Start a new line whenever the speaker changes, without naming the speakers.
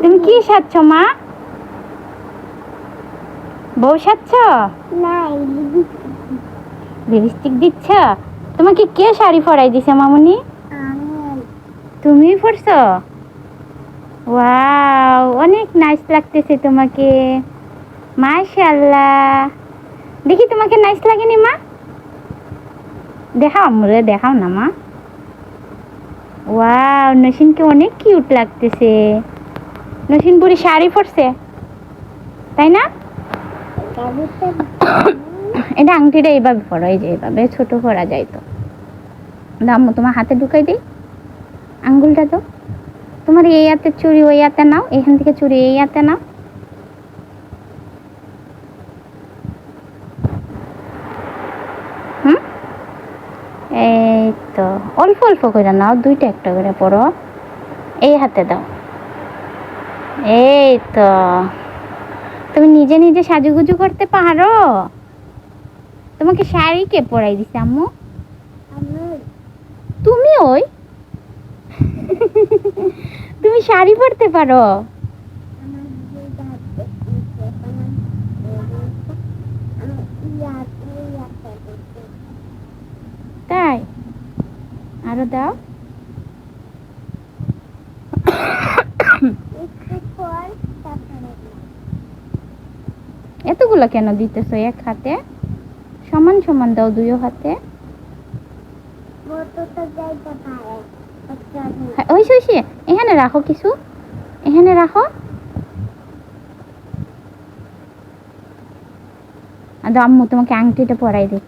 তুমি কি সাজছ মা? বউ সাজছ? লিপস্টিক দিচ্ছ? তোমাকে কে শাড়ি দিছে মামুনি? তুমি ওয়াও অনেক নাইস লাগতেছে তোমাকে। মাশাআল্লাহ। দেখি তোমাকে নাইস লাগেনি মা? দেখাও আমরে দেখাও না মা। ওয়াও নসিনকে অনেক কিউট লাগতেছে। নসিন বুড়ি শাড়ি পরছে? তাই না? এটা আংটিটা এইভাবে পরো, এই যে এইভাবে, ছোট করা যায় তো। দাম্মু তোমার হাতে ঢুকাই দিই। আঙ্গুলটা তো তোমার এই হাতে চুড়ি, ওই হাতে নাও। এখান থেকে চুড়ি, এই হাতে নাও। হুম? এই তো অল্প অল্প করে নাও, দুইটা একটা করে পড়ো। এই হাতে দাও। এই তো। তুমি নিজে নিজে সাজুগুজু করতে পারো। তোমাকে শাড়ি কে পরাই দিছে, আম্মু? তুমি ওই? তুমি শাড়ি পরতে পারো। আরও দাও। এতগুলো কেন দিতেছো এক হাতে? সমান সমান দাও দুই হাতে। হ্যাঁ, এখানে রাখো কিছু। এখানে রাখো। আম্মু তোমাকে আংটিটা পরাই দিই